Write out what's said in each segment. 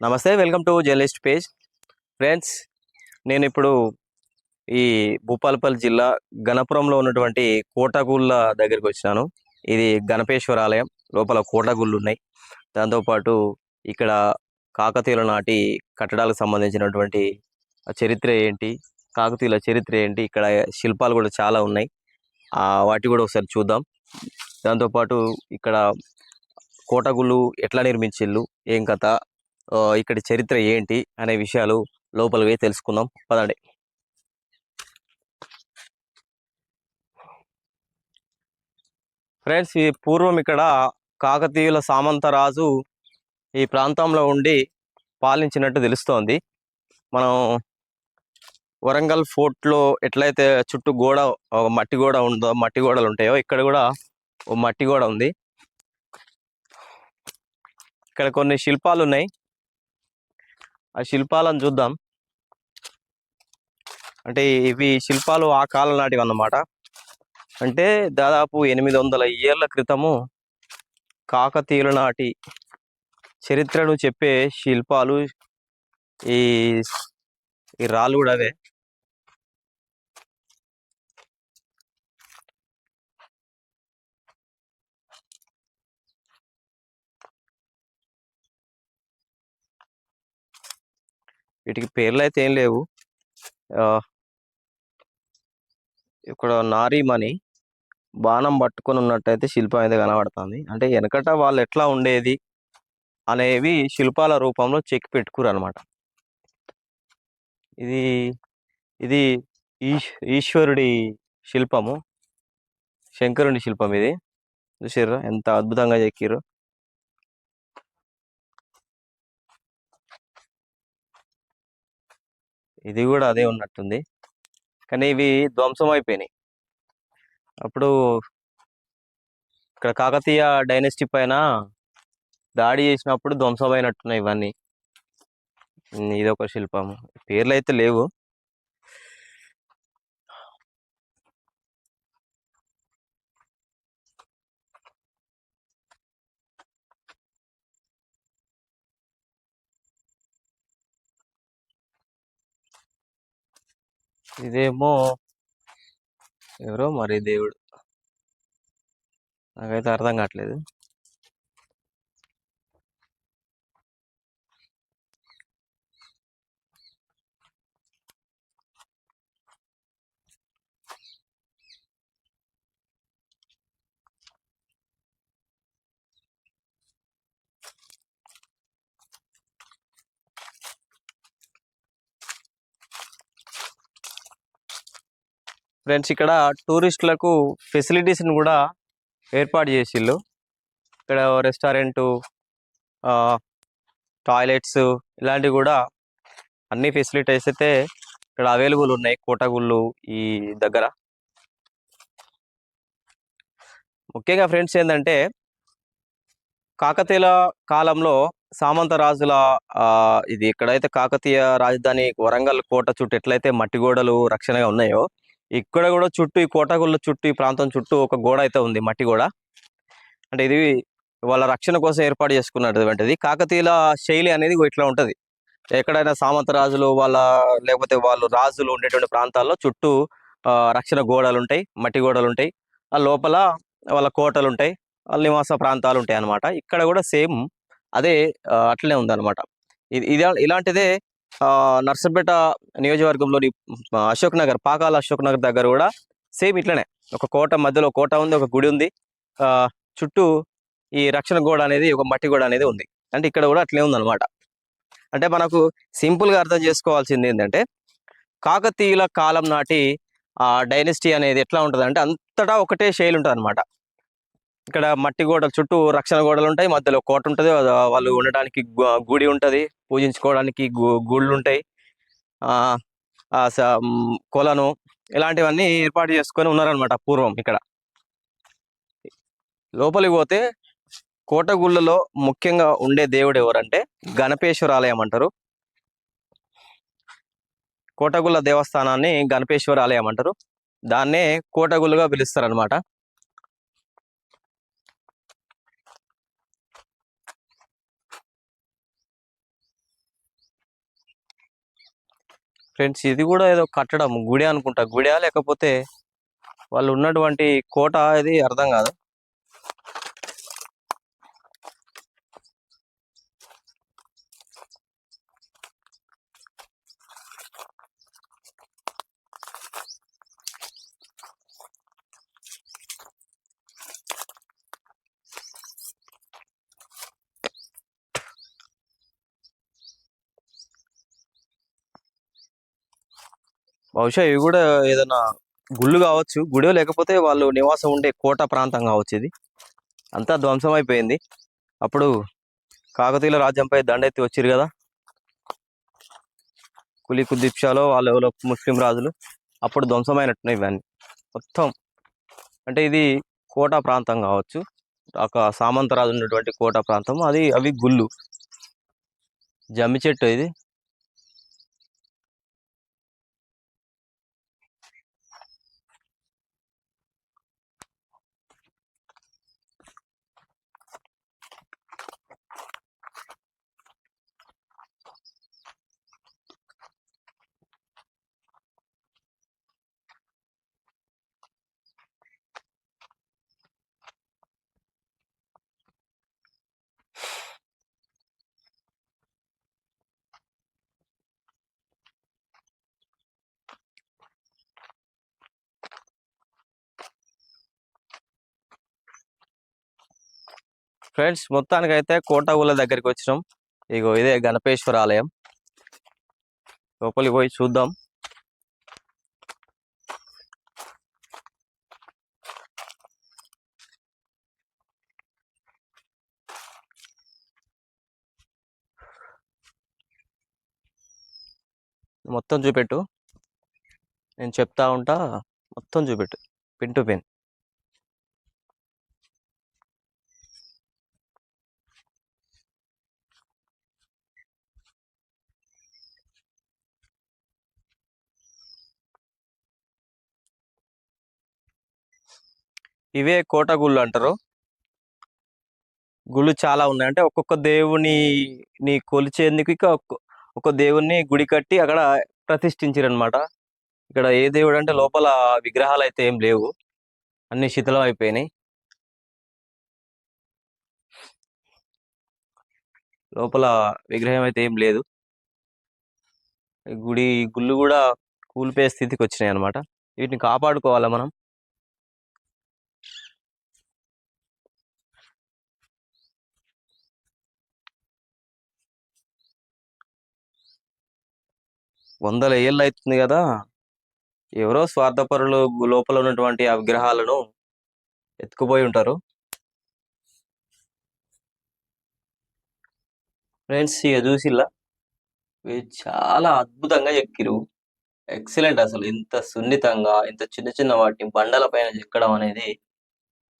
నమస్తే welcome to journalist page. Friends నేను ఇప్పుడు ఈ భూపాలపల్లి జిల్లా గణపురంలో ఉన్నటువంటి కోటగుళ్ళ దగ్గరికి వచ్చినాను. ఇది గణపేశ్వర ఆలయం లోపల కోటగుళ్ళు ఉన్నాయి. దాంతోపాటు ఇక్కడ కాకతీయుల నాటి కట్టడాలకు సంబంధించినటువంటి చరిత్ర ఏంటి కాకతీయుల చరిత్ర ఏంటి ఇక్కడ శిల్పాలు కూడా చాలా ఉన్నాయి. ఆ వాటి కూడా ఒకసారి చూద్దాం. దాంతోపాటు ఇక్కడ కోటగుళ్ళు ఎట్లా నిర్మించిళ్ళు ఏం కథ ఇక్కడ చరిత్ర ఏంటి అనే విషయాలు లోపలికి తెలుసుకుందాం. పదండి. ఫ్రెండ్స్ ఈ పూర్వం ఇక్కడ కాకతీయుల సామంతరాజు ఈ ప్రాంతంలో ఉండి పాలించినట్టు తెలుస్తోంది. మనం వరంగల్ ఫోర్ట్లో ఎట్లయితే చుట్టూ గోడ ఒక మట్టి గోడ ఉందో మట్టి గోడలు ఉంటాయో ఇక్కడ కూడా ఓ మట్టి గోడ ఉంది. ఇక్కడ కొన్ని శిల్పాలు ఉన్నాయి ఆ శిల్పాలను చూద్దాం. అంటే ఇవి శిల్పాలు ఆ కాలం నాటివి అన్నమాట. అంటే దాదాపు ఎనిమిది వందల ఏళ్ళ క్రితము కాకతీయుల నాటి చరిత్రను చెప్పే శిల్పాలు ఈ ఈ రాళ్ళు కూడా అవే. వీటికి పేర్లు అయితే ఏం లేవు. ఆ, ఇక్కడ నారీమణి బాణం పట్టుకొని ఉన్నట్టయితే శిల్పం అయితే కనబడుతుంది. అంటే వెనకట వాళ్ళు ఎట్లా ఉండేది అనేవి శిల్పాల రూపంలో చెక్కి పెట్టుకురు అనమాట ఇది ఇది ఈశ్వరుడి శిల్పము. శంకరుని శిల్పం ఇది. చూసారు ఎంత అద్భుతంగా చెక్కిరు ఇది కూడా అదే ఉన్నట్టుంది. కానీ ఇవి ధ్వంసం అయిపోయినాయి అప్పుడు ఇక్కడ కాకతీయ డైనెస్టీ పైన దాడి చేసినప్పుడు ధ్వంసమైనట్టున్నాయి ఇవన్నీ. ఉమ్, ఇది ఒక శిల్పము. పేర్లు అయితే లేవు. ఇదేమో ఎవరో మరి దేవుడు. నాకైతే అర్థం కావట్లేదు. ఫ్రెండ్స్ ఇక్కడ టూరిస్టులకు ఫెసిలిటీస్ని కూడా ఏర్పాటు చేసిళ్ళు. ఇక్కడ రెస్టారెంటు టాయిలెట్స్ ఇలాంటివి కూడా అన్ని ఫెసిలిటీస్ అయితే ఇక్కడ అవైలబుల్ ఉన్నాయి. కోటగుళ్ళు ఈ దగ్గర. ముఖ్యంగా ఫ్రెండ్స్ ఏంటంటే కాకతీయుల కాలంలో సామంత రాజుల ఆ, ఇది ఎక్కడైతే కాకతీయ రాజధాని వరంగల్ కోట చుట్టూ ఎట్లయితే మట్టి గోడలు రక్షణగా ఉన్నాయో ఇక్కడ కూడా చుట్టూ ఈ కోటగుళ్ళ చుట్టూ ఈ ప్రాంతం చుట్టూ ఒక గోడ అయితే ఉంది మట్టి గోడ. అంటే ఇది వాళ్ళ రక్షణ కోసం ఏర్పాటు చేసుకున్నటువంటిది. కాకతీయుల శైలి అనేది ఇట్లా ఉంటది. ఎక్కడైనా సామంత రాజులు వాళ్ళ లేకపోతే వాళ్ళు రాజులు ఉండేటువంటి ప్రాంతాల్లో చుట్టూ ఆ, రక్షణ గోడలు ఉంటాయి మట్టి గోడలు ఉంటాయి ఆ లోపల వాళ్ళ కోటలు ఉంటాయి వాళ్ళ నివాస ప్రాంతాలు ఉంటాయి అన్నమాట ఇక్కడ కూడా సేమ్ అదే అట్లనే ఉందన్నమాట. ఇది ఇది ఇలాంటిదే నర్సంపేట నియోజకవర్గంలోని అశోక్ నగర్ పాకాల అశోక్ నగర్ దగ్గర కూడా సేమ్ ఇట్లనే. ఒక కోట మధ్యలో కోట ఉంది ఒక గుడి ఉంది. ఆ చుట్టూ ఈ రక్షణ గోడ అనేది ఒక మట్టి గోడ అనేది ఉంది. అంటే ఇక్కడ కూడా అట్లే ఉంది అంటే మనకు సింపుల్గా అర్థం చేసుకోవాల్సింది ఏంటంటే కాకతీయుల కాలం నాటి ఆ డైనెస్టీ అనేది ఎట్లా ఉంటుంది అంటే అంతటా ఒకటే శైలి ఉంటుంది అనమాట ఇక్కడ మట్టి గోడల చుట్టూ రక్షణ గోడలు ఉంటాయి. మధ్యలో కోట ఉంటుంది. వాళ్ళు ఉండడానికి గుడి ఉంటది. పూజించుకోవడానికి గు- గుళ్ళు ఉంటాయి. ఆ ఆ స- కొలను ఇలాంటివన్నీ ఏర్పాటు చేసుకొని ఉన్నారనమాట పూర్వం ఇక్కడ. లోపలికి పోతే కోటగుళ్ళలో ముఖ్యంగా ఉండే దేవుడు ఎవరంటే గణపేశ్వర ఆలయం అంటారు కోటగుళ్ళ దేవస్థానాన్ని గణపేశ్వర ఆలయం అంటారు. దాన్నే కోటగుళ్ళుగా పిలుస్తారు ఫ్రెండ్స్ ఇది కూడా ఏదో కట్టడం గుడి అనుకుంటా. గుడి లేకపోతే వాళ్ళు ఉన్నటువంటి కోట ఇది అర్థం కాదు. బహుశా ఇవి కూడా ఏదైనా గుళ్ళు కావచ్చు. గుడి లేకపోతే వాళ్ళు నివాసం ఉండే కోట ప్రాంతం కావచ్చు ఇది. అంతా ధ్వంసం అయిపోయింది. అప్పుడు కాకతీయుల రాజ్యంపై దండెత్తి వచ్చిరు కదా. కులీ కుతుబ్ వాళ్ళు ఎవరో ముస్లిం రాజులు. అప్పుడు ధ్వంసమైనట్టున్నాయి ఇవన్నీ. మొత్తం అంటే ఇది కోట ప్రాంతం కావచ్చు. ఒక సామంత రాజు ఉన్నటువంటి కోట ప్రాంతం. అది అవి గుళ్ళు. జమ్మి చెట్టు ఇది. ఫ్రెండ్స్ మొత్తానికి అయితే కోటగుళ్ళ దగ్గరికి వచ్చినాం ఇగో ఇదే గణపేశ్వర ఆలయం లోపలికి పోయి చూద్దాం. మొత్తం చూపెట్టు. నేను చెప్తా ఉంటా మొత్తం చూపెట్టు. Pin to pin. ఇవే కోట గుళ్ళు అంటారు. గుళ్ళు చాలా ఉన్నాయి. అంటే ఒక్కొక్క దేవుని కొలిచేందుకు ఇక ఒక దేవుణ్ణి గుడి కట్టి అక్కడ ప్రతిష్ఠించారనమాట ఇక్కడ ఏ దేవుడు అంటే లోపల విగ్రహాలు అయితే ఏం లేవు. అన్ని శిథిలం అయిపోయినాయి. లోపల విగ్రహం అయితే ఏం లేదు. గుడి గుళ్ళు కూడా కూలిపోయే స్థితికి వచ్చినాయి అన్నమాట వీటిని కాపాడుకోవాలా మనం? వందల ఏళ్ళు అవుతుంది కదా! ఎవరో స్వార్థపరులు లోపల ఉన్నటువంటి ఆ విగ్రహాలను ఎత్తుకుపోయి ఉంటారు. ఫ్రెండ్స్ ఇక చూసిల్లా? ఇవి చాలా అద్భుతంగా ఎక్కిరు ఎక్సలెంట్ అసలు. ఇంత సున్నితంగా ఇంత చిన్న చిన్న వాటిని బండల పైన ఎక్కడం అనేది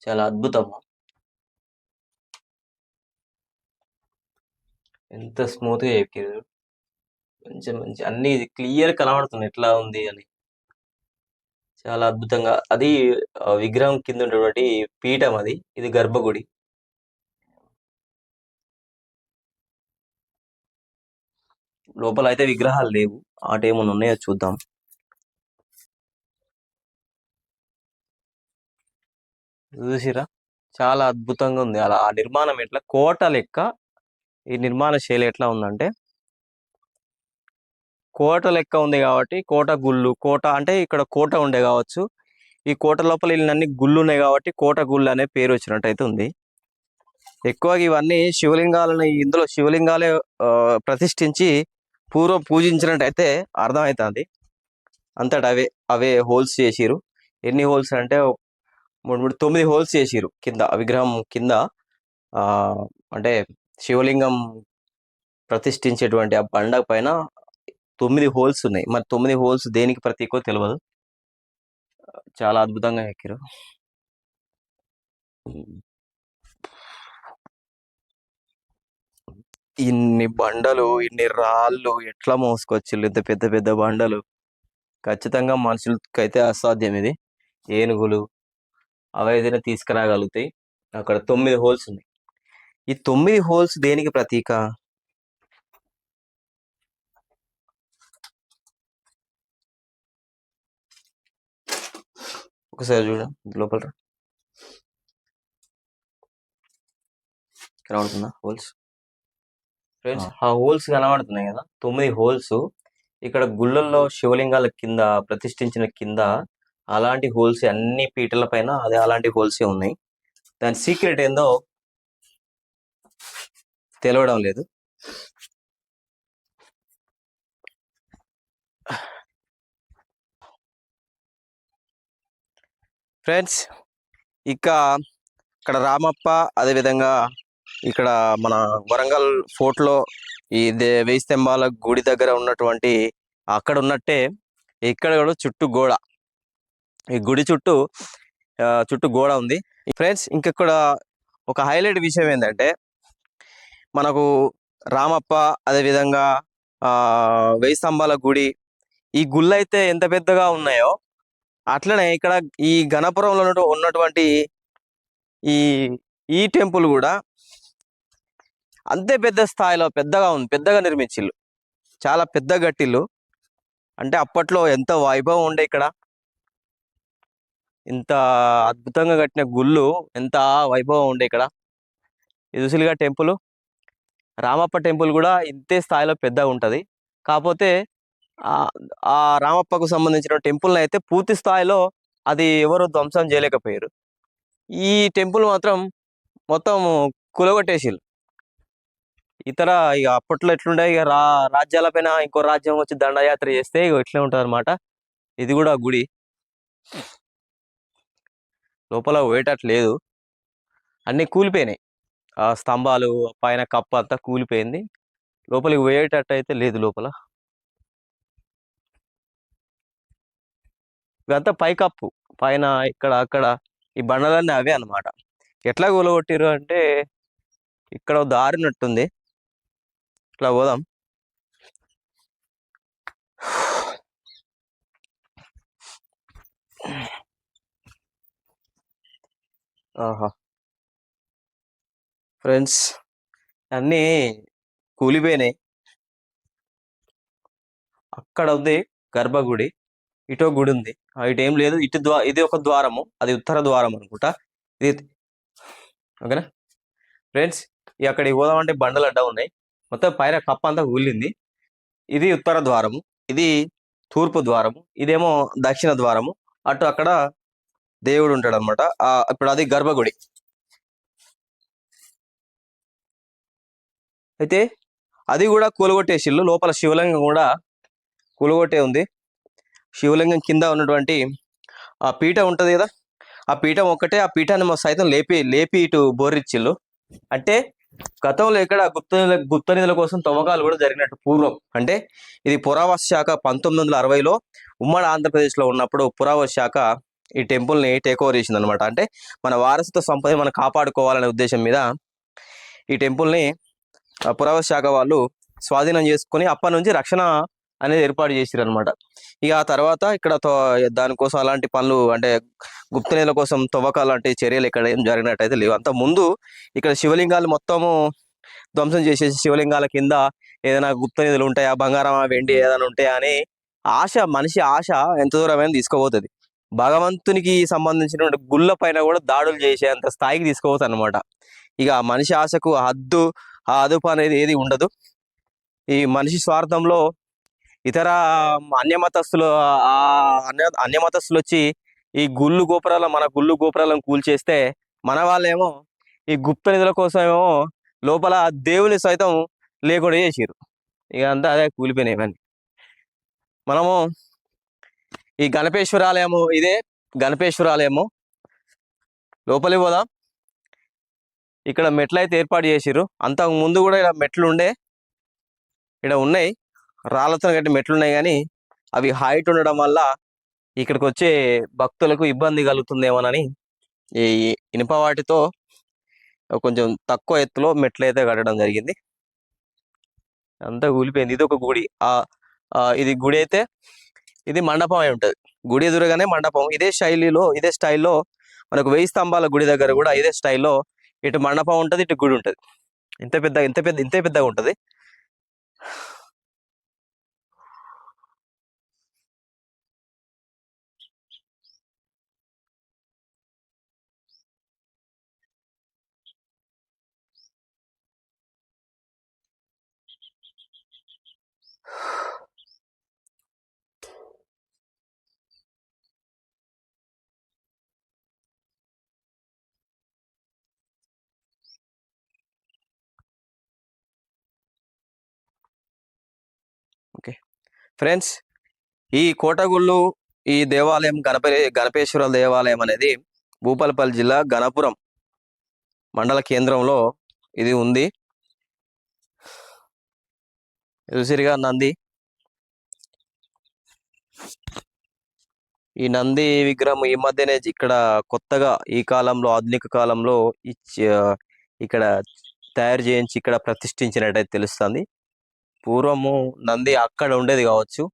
చాలా అద్భుతం. ఎంత స్మూత్గా ఎక్కిరు మంచి మంచి. అన్ని క్లియర్ కనబడుతుంది ఎట్లా ఉంది అని. చాలా అద్భుతంగా. అది విగ్రహం కింద ఉన్నటువంటి పీఠం అది. ఇది గర్భగుడి. లోపల అయితే విగ్రహాలు లేవు. ఆట ఏమైనా ఉన్నాయో చూద్దాం. చూసిరా? చాలా అద్భుతంగా ఉంది. అలా ఆ నిర్మాణం ఎట్లా? కోట లెక్క ఈ నిర్మాణ శైలి ఎట్లా ఉందంటే కోట లెక్క ఉంది కాబట్టి కోట గుళ్ళు కోట అంటే ఇక్కడ కోట ఉండే కావచ్చు. ఈ కోట లోపల అన్ని గుళ్ళు ఉన్నాయి కాబట్టి కోట గుళ్ళు అనే పేరు వచ్చినట్టు అయితే ఉంది. ఎక్కువగా ఇవన్నీ శివలింగాలను ఇందులో శివలింగాలే ఆ, ప్రతిష్ఠించి పూర్వం పూజించినట్టయితే అర్థమవుతుంది. అంతటా అవే అవే హోల్స్ చేసిరు. ఎన్ని హోల్స్ అంటే మూడు మూడు తొమ్మిది హోల్స్ చేసిరు కింద విగ్రహం కింద. ఆ అంటే శివలింగం ప్రతిష్ఠించేటువంటి ఆ బండ పైన తొమ్మిది హోల్స్ ఉన్నాయి. మరి తొమ్మిది హోల్స్ దేనికి ప్రతీకో తెలియదు చాలా అద్భుతంగా ఎక్కిరు. ఇన్ని బండలు ఇన్ని రాళ్ళు ఎట్లా మోసుకొచ్చిల్లు ఇంత పెద్ద పెద్ద బండలు. ఖచ్చితంగా మనుషులకైతే అసాధ్యం ఇది. ఏనుగులు అవి ఏదైనా తీసుకురాగలుగుతాయి. అక్కడ తొమ్మిది హోల్స్ ఉన్నాయి. ఈ తొమ్మిది హోల్స్ దేనికి ప్రతీక? ఒకసారి చూడండి లోపల. కనబడుతుందా హోల్స్ ఫ్రెండ్స్ ఆ హోల్స్ కనబడుతున్నాయి కదా తొమ్మిది హోల్స్ ఇక్కడ గుళ్ళల్లో శివలింగాల కింద ప్రతిష్ఠించిన కింద అలాంటి హోల్స్ అన్ని పీటల పైన అదే అలాంటి హోల్సే ఉన్నాయి. దాని సీక్రెట్ ఏందో తెలవడం లేదు. ఫ్రెండ్స్ ఇక ఇక్కడ రామప్ప అదేవిధంగా ఇక్కడ మన వరంగల్ ఫోర్ట్లో ఈ దే వెయ్యి స్తంభాల గుడి దగ్గర ఉన్నటువంటి అక్కడ ఉన్నట్టే ఇక్కడ కూడా చుట్టూ గోడ. ఈ గుడి చుట్టూ ఆ, చుట్టూ గోడ ఉంది. ఫ్రెండ్స్ ఇంకెక్కడ ఒక హైలైట్ విషయం ఏంటంటే మనకు రామప్ప అదేవిధంగా ఆ వెయ్యి స్తంభాల గుడి ఈ గుళ్ళు అయితే ఎంత పెద్దగా ఉన్నాయో అట్లనే ఇక్కడ ఈ గణపురంలో ఉన్నటువంటి ఈ ఈ టెంపుల్ కూడా అంతే పెద్ద స్థాయిలో పెద్దగా ఉంది పెద్దగా నిర్మించిల్లు చాలా పెద్ద గట్టిల్లు అంటే అప్పట్లో ఎంత వైభవం ఉండే ఇక్కడ. ఇంత అద్భుతంగా కట్టిన గుళ్ళు ఎంత వైభవం ఉండే ఇక్కడ. ఇది చూసిలుగా టెంపుల్ రామప్ప టెంపుల్ కూడా ఇంతే స్థాయిలో పెద్దగా ఉంటుంది. కాకపోతే ఆ ఆ రామప్పకు సంబంధించిన టెంపుల్ అయితే పూర్తి స్థాయిలో అది ఎవరు ధ్వంసం చేయలేకపోయారు. ఈ టెంపుల్ మాత్రం మొత్తం కులగొట్టేసిల్లు ఇతర ఇక అప్పట్లో ఎట్లుండే ఇక రా రాజ్యాలపైన ఇంకో రాజ్యం వచ్చి దండయాత్ర చేస్తే ఇక ఇట్లే ఉంటుంది అనమాట ఇది కూడా గుడి. లోపల పోయేటట్టు లేదు. అన్ని కూలిపోయినాయి. ఆ స్తంభాలు పైన కప్పు అంతా కూలిపోయింది. లోపలికి పోయేటట్టు అయితే లేదు లోపల. ఇదంతా పైకప్పు పైన ఇక్కడ అక్కడ ఈ బండలన్నీ అవే అన్నమాట. ఎట్లా కూలగొట్టిరు అంటే ఇక్కడ దారినట్టుంది ఇట్లా పోదాం. ఆహా. ఫ్రెండ్స్ అన్నీ కూలిపోయినాయి. అక్కడ ఉంది గర్భగుడి. ఇటో గుడి ఉంది. ఆ, ఇటు ఏం లేదు. ఇటు ద్వా ఇది ఒక ద్వారము. అది ఉత్తర ద్వారం అనుకుంటా. ఇది ఓకేనా? ఫ్రెండ్స్ ఈ అక్కడికి పోదామంటే బండలు అడ్డా ఉన్నాయి. మొత్తం పైన కప్ప అంతా కూలింది ఇది ఉత్తర ద్వారము. ఇది తూర్పు ద్వారము. ఇదేమో దక్షిణ ద్వారము. అటు అక్కడ దేవుడు ఉంటాడు అనమాట ఇప్పుడు అది గర్భగుడి. అయితే అది కూడా కూలగొట్టేసిల్లు లోపల శివలింగం కూడా కూలగొట్టే ఉంది. శివలింగం కింద ఉన్నటువంటి ఆ పీఠ ఉంటుంది కదా? ఆ పీఠం ఒక్కటే ఆ పీఠాన్ని మా సైతం లేపి లేపి ఇటు బోర్రిచ్చిల్లు అంటే గతంలో ఇక్కడ గుప్త గుప్త నిధుల కోసం తవ్వకాలు కూడా జరిగినట్టు పూర్వం. అంటే ఇది పురావస్తు శాఖ పంతొమ్మిది వందల అరవైలో ఉమ్మడి ఆంధ్రప్రదేశ్లో ఉన్నప్పుడు పురావస్తు శాఖ ఈ టెంపుల్ని టేక్ ఓవర్ చేసింది అనమాట అంటే మన వారసత్వ సంపద మనం కాపాడుకోవాలనే ఉద్దేశం మీద ఈ టెంపుల్ని ఆ పురావస్తు శాఖ వాళ్ళు స్వాధీనం చేసుకుని అప్పటి నుంచి రక్షణ అనేది ఏర్పాటు చేసిరు అనమాట ఇక ఆ తర్వాత ఇక్కడ తో- దానికోసం అలాంటి పనులు అంటే గుప్త నేల కోసం తవ్వకాలు లాంటి చర్యలు ఇక్కడ ఏం జరిగినట్టయితే లేవు. అంత ముందు ఇక్కడ శివలింగాలు మొత్తము ధ్వంసం చేసేసి శివలింగాల కింద ఏదైనా గుప్త నిధులు ఉంటాయా బంగారం వెండి ఏదైనా ఉంటాయా అని ఆశ మనిషి ఆశ ఎంత దూరమైనా తీసుకోబోతుంది భగవంతునికి సంబంధించినటువంటి గుళ్ళ పైన కూడా దాడులు చేసేంత స్థాయికి తీసుకోవచ్చు అనమాట ఇక మనిషి ఆశకు ఆ హద్దు ఆ అదుపు అనేది ఏది ఉండదు. ఈ మనిషి స్వార్థంలో ఇతర అన్యమతస్తులు అన్య అన్యమతస్తులు వచ్చి ఈ గుళ్ళు గోపురాల మన గుళ్ళు గోపురాలను కూల్చేస్తే మన వాళ్ళేమో ఈ గుప్త నిధుల కోసం ఏమో లోపల దేవుని సైతం లేకుండా చేసిరు ఇక అంతా అదే కూలిపోయినాయి ఇవన్నీ. మనము ఈ గణపేశ్వరాలయము ఇదే గణపేశ్వరాలయము. లోపలి పోదాం. ఇక్కడ మెట్లు అయితే ఏర్పాటు చేసిర్రు. అంతకు ముందు కూడా ఇక్కడ మెట్లు ఉండే ఇక్కడ ఉన్నాయి. రాళ్ళతో కట్టి మెట్లు ఉన్నాయి కానీ అవి హైట్ ఉండడం వల్ల ఇక్కడికి వచ్చే భక్తులకు ఇబ్బంది కలుగుతుందేమోనని ఈ ఇనుప వాటితో కొంచెం తక్కువ ఎత్తులో మెట్లు అయితే కట్టడం జరిగింది. అంతా కూలిపోయింది. ఇది ఒక గుడి ఆ ఇది గుడి అయితే ఇది మండపం అయి ఉంటుంది. గుడి ఎదురుగానే మండపం. ఇదే శైలిలో ఇదే స్టైల్లో మనకు వెయ్యి స్తంభాల గుడి దగ్గర కూడా ఇదే స్టైల్లో ఇటు మండపం ఉంటుంది ఇటు గుడి ఉంటుంది. ఇంత పెద్ద ఇంత పెద్ద ఇంతే పెద్దగా ఉంటది. ఓకే. ఫ్రెండ్స్ ఈ కోటగుళ్ళు ఈ దేవాలయం గణప గణపేశ్వర దేవాలయం అనేది భూపాలపల్లి జిల్లా గణపురం మండల కేంద్రంలో ఇది ఉంది. చూసిరిగా నంది? ఈ నంది విగ్రహం ఈ మధ్యనే ఇక్కడ కొత్తగా ఈ కాలంలో ఆధునిక కాలంలో ఈ ఇక్కడ తయారు చేయించి ఇక్కడ ప్రతిష్ఠించినట్టయితే తెలుస్తుంది. పూర్వము నంది అక్కడ ఉండేది కావచ్చు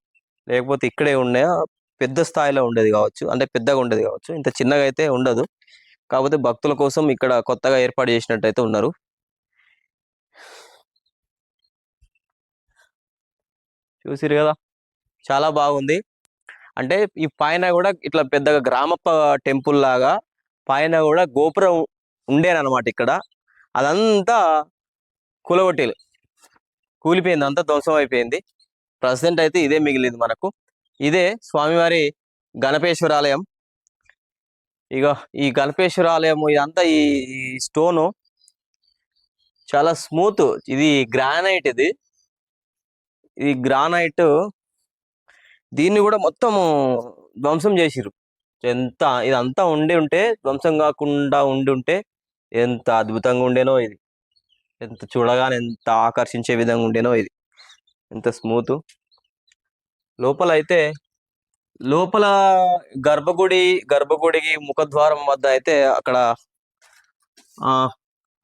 లేకపోతే ఇక్కడే ఉండే పెద్ద స్థాయిలో ఉండేది కావచ్చు అంటే పెద్దగా ఉండేది కావచ్చు. ఇంత చిన్నగా అయితే ఉండదు. కాకపోతే భక్తుల కోసం ఇక్కడ కొత్తగా ఏర్పాటు చేసినట్టయితే ఉన్నారు. చూసిరు కదా? చాలా బాగుంది. అంటే ఈ పైన కూడా ఇట్లా పెద్దగా గ్రామ టెంపుల్ లాగా పైన కూడా గోపురం ఉండేనమాట ఇక్కడ. అదంతా కులవటీలు. కూలిపోయింది అంతా ధ్వంసం అయిపోయింది. ప్రజెంట్ అయితే ఇదే మిగిలింది మనకు. ఇదే స్వామివారి గణపేశ్వర ఆలయం. ఇక ఈ గణపేశ్వర ఆలయం ఇదంతా ఈ స్టోను చాలా స్మూత్. ఇది గ్రానైట్ ఇది. ఇది గ్రానైట్ దీన్ని కూడా మొత్తము ధ్వంసం చేసిరు ఎంత ఇదంతా ఉండి ఉంటే ధ్వంసం కాకుండా ఉండి ఉంటే ఎంత అద్భుతంగా ఉండేనో ఇది. ఎంత చూడగానే ఎంత ఆకర్షించే విధంగా ఉండేనో ఇది. ఎంత స్మూత్. లోపల అయితే లోపల గర్భగుడి గర్భగుడికి ముఖద్వారం వద్ద అయితే అక్కడ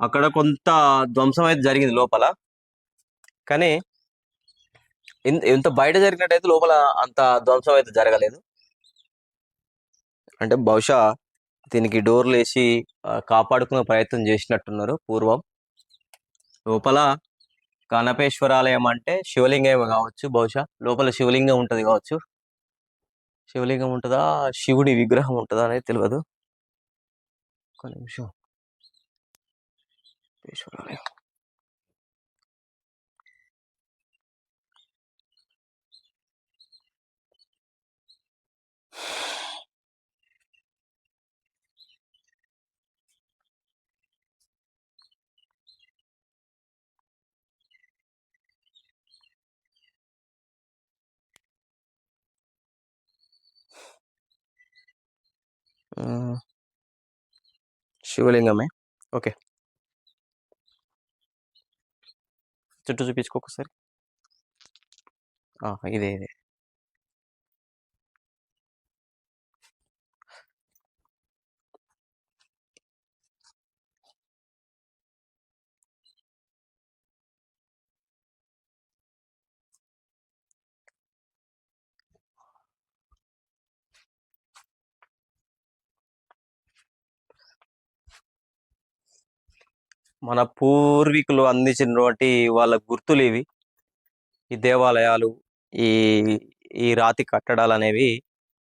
అక్కడ కొంత ధ్వంసం అయితే జరిగింది లోపల. కానీ ఎంత ఇంత బయట జరిగినట్టయితే లోపల అంత ధ్వంసం అయితే జరగలేదు. అంటే బహుశా దీనికి డోర్లు వేసి కాపాడుకునే ప్రయత్నం చేసినట్టున్నారు పూర్వం. లోపల గణపేశ్వరాలయం అంటే శివలింగం కావచ్చు బహుశా. లోపల శివలింగం ఉంటుంది కావచ్చు. శివలింగం ఉంటుందా? శివుడి విగ్రహం ఉంటుందా అనేది తెలియదు ఒక నిమిషం. పేశ్వరాలయం శివలింగమే. ఓకే. చుట్టూ చూపించుకో ఒకసారి ఇదే ఇదే. మన పూర్వీకులు అందించినటువంటి వాళ్ళ గుర్తులు ఇవి. ఈ దేవాలయాలు ఈ ఈ రాతి కట్టడాలు అనేవి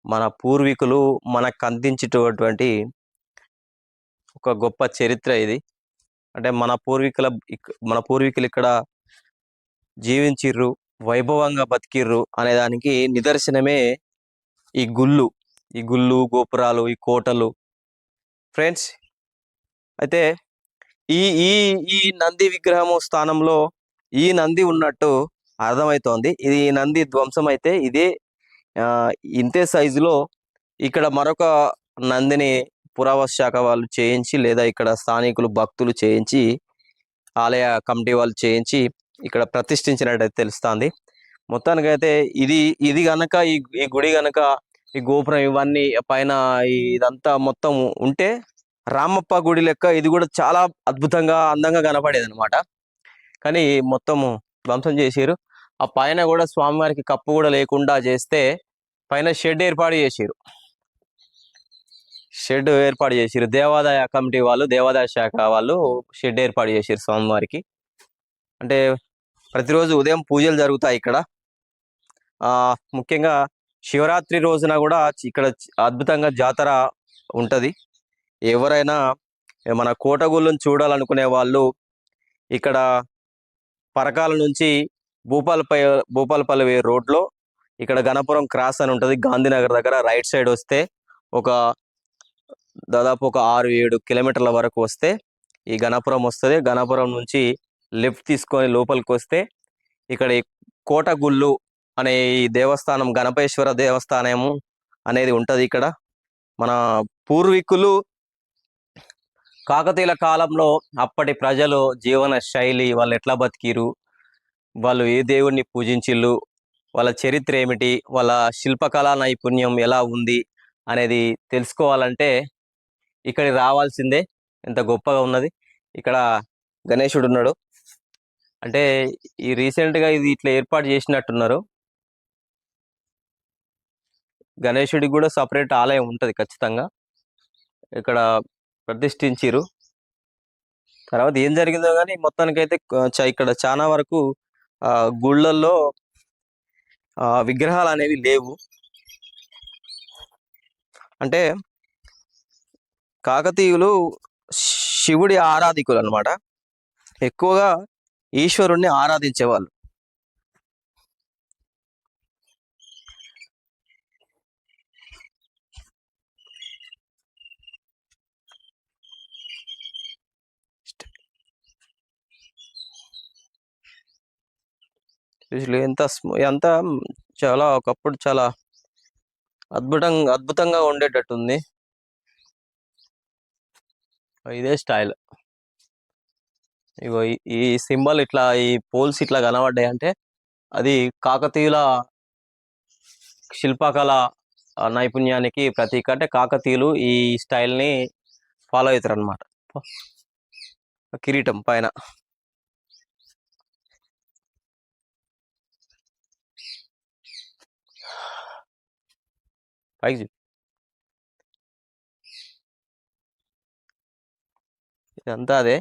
మన పూర్వీకులు మనకు అందించేటటువంటి ఒక గొప్ప చరిత్ర ఇది. అంటే మన పూర్వీకుల మన పూర్వీకులు ఇక్కడ జీవించిర్రు వైభవంగా బతికిర్రు అనే దానికి నిదర్శనమే ఈ గుళ్ళు. ఈ గుళ్ళు గోపురాలు ఈ కోటలు. ఫ్రెండ్స్ అయితే ఈ ఈ ఈ నంది విగ్రహము స్థానంలో ఈ నంది ఉన్నట్టు అర్థమవుతోంది ఇది ఈ నంది ధ్వంసం అయితే ఇదే ఆ, ఇంతే సైజులో ఇక్కడ మరొక నందిని పురావస్తు శాఖ వాళ్ళు చేయించి లేదా ఇక్కడ స్థానికులు భక్తులు చేయించి ఆలయ కమిటీ వాళ్ళు చేయించి ఇక్కడ ప్రతిష్ఠించినట్టయితే తెలుస్తుంది. మొత్తానికైతే ఇది ఇది గనక ఈ ఈ గుడి గనక ఈ గోపురం ఇవన్నీ పైన ఇదంతా మొత్తం ఉంటే రామప్ప గుడి లెక్క ఇది కూడా చాలా అద్భుతంగా అందంగా కనపడేది అనమాట కానీ మొత్తము ధ్వంసం చేసారు ఆ పైన కూడా స్వామివారికి కప్పు కూడా లేకుండా చేస్తే పైన షెడ్ ఏర్పాటు చేసారు షెడ్ ఏర్పాటు చేసారు దేవాదాయ కమిటీ వాళ్ళు దేవాదాయ శాఖ వాళ్ళు షెడ్ ఏర్పాటు చేసారు స్వామివారికి. అంటే ప్రతిరోజు ఉదయం పూజలు జరుగుతాయి ఇక్కడ. ముఖ్యంగా శివరాత్రి రోజున కూడా ఇక్కడ అద్భుతంగా జాతర ఉంటుంది. ఎవరైనా మన కోటగుళ్ళను చూడాలనుకునే వాళ్ళు ఇక్కడ పరకాల నుంచి భూపాలపై భూపాలపల్లి రోడ్లో ఇక్కడ గణపురం క్రాస్ అని ఉంటుంది. గాంధీనగర్ దగ్గర రైట్ సైడ్ వస్తే ఒక దాదాపు ఒక ఆరు ఏడు కిలోమీటర్ల వరకు వస్తే ఈ గణపురం వస్తుంది. గణపురం నుంచి లెఫ్ట్ తీసుకొని లోపలికి వస్తే ఇక్కడ కోటగుళ్ళు అనే ఈ దేవస్థానం గణపేశ్వర దేవస్థానము అనేది ఉంటది ఇక్కడ. మన పూర్వీకులు కాకతీయుల కాలంలో అప్పటి ప్రజలు జీవన శైలి వాళ్ళు ఎట్లా బతికిరు వాళ్ళు ఏ దేవుణ్ణి పూజించిళ్ళు వాళ్ళ చరిత్ర ఏమిటి? వాళ్ళ శిల్పకళా నైపుణ్యం ఎలా ఉంది? అనేది తెలుసుకోవాలంటే ఇక్కడికి రావాల్సిందే. ఎంత గొప్పగా ఉన్నది. ఇక్కడ గణేశుడు ఉన్నాడు. అంటే ఈ రీసెంట్గా ఇది ఇట్లా ఏర్పాటు చేసినట్టున్నారు. గణేశుడికి కూడా సపరేట్ ఆలయం ఉంటుంది ఖచ్చితంగా. ఇక్కడ ప్రతిష్ఠించారు. తర్వాత ఏం జరిగిందో కానీ మొత్తానికైతే చ- ఇక్కడ చాలా వరకు గుళ్ళల్లో ఆ విగ్రహాలు అనేవి లేవు. అంటే కాకతీయులు శివుడి ఆరాధికులు అన్నమాట ఎక్కువగా ఈశ్వరుణ్ణి ఆరాధించేవాళ్ళు. అసలు ఎంత ఎంత చాలా ఒకప్పుడు చాలా అద్భుతంగా అద్భుతంగా ఉండేటట్టుంది. ఇదే స్టైల్. ఇగో ఈ- సింబల్ ఇట్లా ఈ పోల్స్ ఇట్లా కనబడ్డాయి అంటే అది కాకతీయుల శిల్పకళ నైపుణ్యానికి ప్రతీక. అంటే కాకతీయులు ఈ స్టైల్ని ఫాలో అవుతారు అనమాట కిరీటం పైన. పైకి చూ. ఇదంతా అదే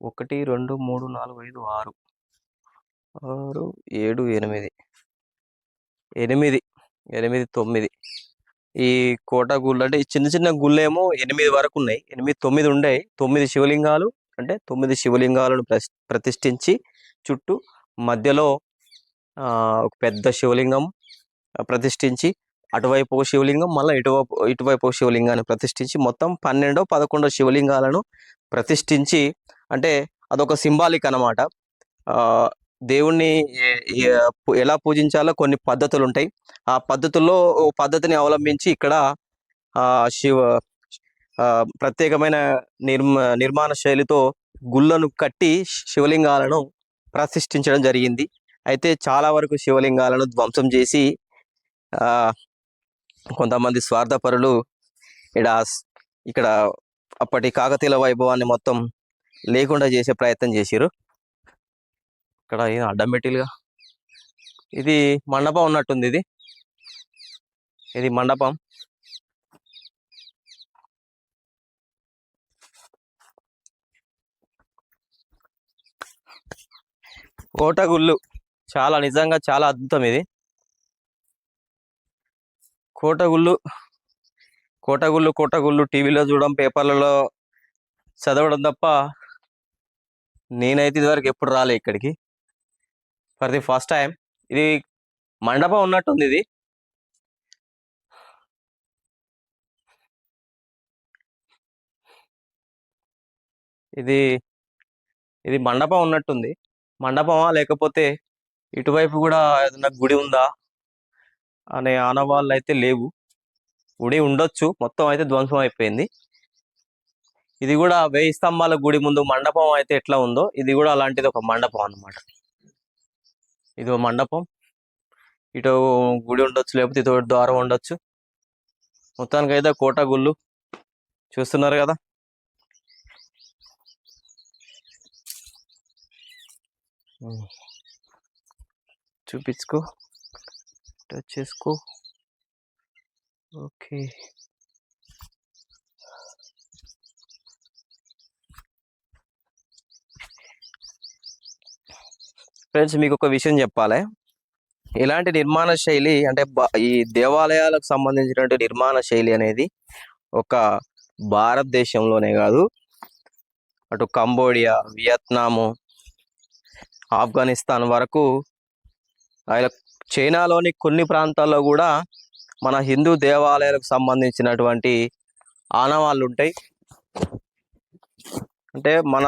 ఒకటి రెండు మూడు నాలుగు ఐదు ఆరు. ఆరు ఏడు ఎనిమిది. ఎనిమిది. ఎనిమిది తొమ్మిది. ఈ కోట గుళ్ళు అంటే ఈ చిన్న చిన్న గుళ్ళేమో ఎనిమిది వరకు ఉన్నాయి. ఎనిమిది తొమ్మిది ఉండే తొమ్మిది శివలింగాలు అంటే తొమ్మిది శివలింగాలను ప్రతిష్ఠించి చుట్టూ మధ్యలో ఒక పెద్ద శివలింగం ప్రతిష్ఠించి అటువైపు ఒక శివలింగం మళ్ళీ ఇటువైపు ఇటువైపు ఒక శివలింగాన్ని ప్రతిష్ఠించి మొత్తం పన్నెండో పదకొండో శివలింగాలను ప్రతిష్ఠించి అంటే అదొక సింబాలిక్ అనమాట దేవుణ్ణి ఎలా పూజించాలో కొన్ని పద్ధతులు ఉంటాయి ఆ పద్ధతుల్లో ఓ పద్ధతిని అవలంబించి ఇక్కడ శివ ప్రత్యేకమైన నిర్మ నిర్మాణ శైలితో గుళ్ళను కట్టి శివలింగాలను ప్రతిష్ఠించడం జరిగింది. అయితే చాలా వరకు శివలింగాలను ధ్వంసం చేసి ఆ కొంతమంది స్వార్థపరులు ఇక్కడ ఇక్కడ అప్పటి కాకతీయుల వైభవాన్ని మొత్తం లేకుండా చేసే ప్రయత్నం చేసిరు ఇక్కడ ఏం అడ్డం పెట్టిలుగా ఇది మండపం ఉన్నట్టుంది ఇది. ఇది మండపం. కోటగుళ్ళు. చాలా నిజంగా చాలా అద్భుతం ఇది. కోటగుళ్ళు కోటగుళ్ళు కోటగుళ్ళు టీవీలో చూడడం పేపర్లలో చదవడం తప్ప నేనైతే ఇదివరకు ఎప్పుడు రాలే ఇక్కడికి. For the first time. ఇది మండపం ఉన్నట్టుంది ఇది. ఇది ఇది మండపం ఉన్నట్టుంది. మండపమా లేకపోతే ఇటువైపు కూడా ఏదైనా గుడి ఉందా? అనే ఆనవాళ్ళు అయితే లేవు. గుడి ఉండొచ్చు. మొత్తం అయితే ధ్వంసం అయిపోయింది. ఇది కూడా వెయ్యి స్తంభాల గుడి ముందు మండపం అయితే ఎట్లా ఉందో ఇది కూడా అలాంటిది ఒక మండపం అన్నమాట. ఇది ఒక మండపం. ఇటు గుడి ఉండొచ్చు లేకపోతే ఇటు ద్వారం ఉండొచ్చు. మొత్తానికి అయితే కోట గుళ్ళు. చూస్తున్నారు కదా? ఉమ్. చూపించుకో. టచ్ చేసుకో. ఓకే. ఫ్రెండ్స్ మీకు ఒక విషయం చెప్పాలి. ఇలాంటి నిర్మాణ శైలి అంటే ఈ దేవాలయాలకు సంబంధించినటువంటి నిర్మాణ శైలి అనేది ఒక భారతదేశంలోనే కాదు. అటు కంబోడియా వియత్నాము ఆఫ్ఘనిస్తాన్ వరకు ఆయన చైనాలోని కొన్ని ప్రాంతాల్లో కూడా మన హిందూ దేవాలయాలకు సంబంధించినటువంటి ఆనవాళ్ళు ఉంటాయి. అంటే మన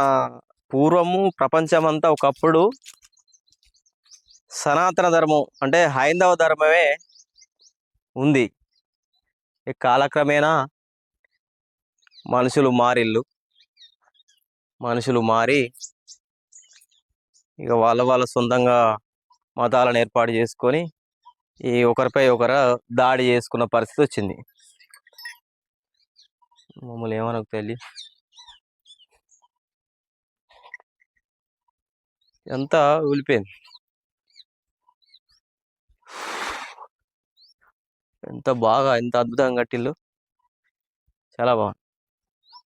పూర్వము ప్రపంచమంతా ఒకప్పుడు సనాతన ధర్మం అంటే హైందవ ధర్మమే ఉంది. ఈ కాలక్రమేణా మనుషులు మారిల్లు. మనుషులు మారి ఇక వాళ్ళ వాళ్ళ సొంతంగా మతాలను ఏర్పాటు చేసుకొని ఈ ఒకరిపై ఒకరు దాడి చేసుకున్న పరిస్థితి వచ్చింది. మమ్మల్ని ఏమనకు తల్లి? అంతా ఊలిపోయింది. ఎంత బాగా ఎంత అద్భుతంగా కట్టిల్లు. చాలా బాగుంది.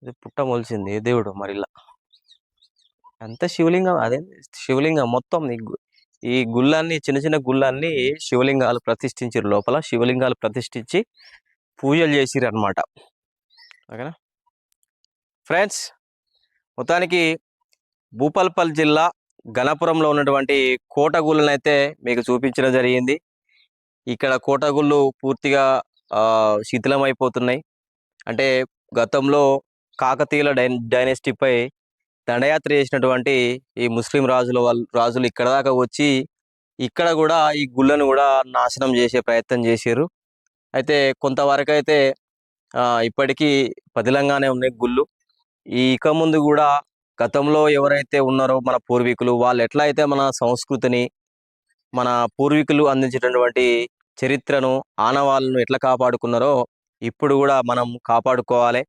ఇది పుట్ట మొలిచింది దేవుడు మరి ఇలా అంత శివలింగం అదే శివలింగం మొత్తం ఈ గుళ్ళాన్ని చిన్న చిన్న గుళ్ళాన్ని శివలింగాలు ప్రతిష్ఠించారు లోపల. శివలింగాలు ప్రతిష్ఠించి పూజలు చేసిరు అనమాట ఓకేనా? ఫ్రెండ్స్ మొత్తానికి భూపాల్పల్లి జిల్లా గణపురంలో ఉన్నటువంటి కోటగుళ్ళను అయితే మీకు చూపించడం జరిగింది. ఇక్కడ కోటగుళ్ళు పూర్తిగా శిథిలమైపోతున్నాయి. అంటే గతంలో కాకతీయుల డై డైనెస్టీపై దండయాత్ర చేసినటువంటి ఈ ముస్లిం రాజుల వాళ్ళు రాజులు ఇక్కడ దాకా వచ్చి ఇక్కడ కూడా ఈ గుళ్ళను కూడా నాశనం చేసే ప్రయత్నం చేశారు. అయితే కొంతవరకు అయితే ఆ, ఇప్పటికీ పదిలంగానే ఉన్నాయి గుళ్ళు. ఈ ఇక ముందు కూడా గతంలో ఎవరైతే ఉన్నారో మన పూర్వీకులు వాళ్ళు ఎట్లా అయితే మన సంస్కృతిని మన పూర్వీకులు అందించినటువంటి చరిత్రను ఆనవాళ్ళను ఎట్లా కాపాడుకున్నారో ఇప్పుడు కూడా మనం కాపాడుకోవాలి.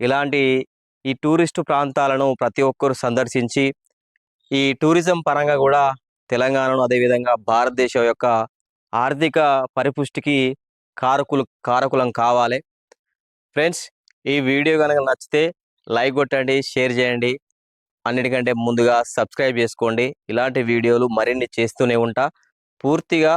ఇలాంటి ఈ టూరిస్టు ప్రాంతాలను ప్రతి ఒక్కరు సందర్శించి ఈ టూరిజం పరంగా కూడా తెలంగాణను అదేవిధంగా భారతదేశం యొక్క ఆర్థిక పరిపుష్టికి కారకులు కారకులం కావాలి. ఫ్రెండ్స్ ఈ వీడియో కనుక నచ్చితే లైక్ కొట్టండి షేర్ చేయండి. అన్నిటికంటే ముందుగా సబ్స్క్రైబ్ చేసుకోండి. ఇలాంటి వీడియోలు మరిన్ని చేస్తూనే ఉంటా. పూర్తిగా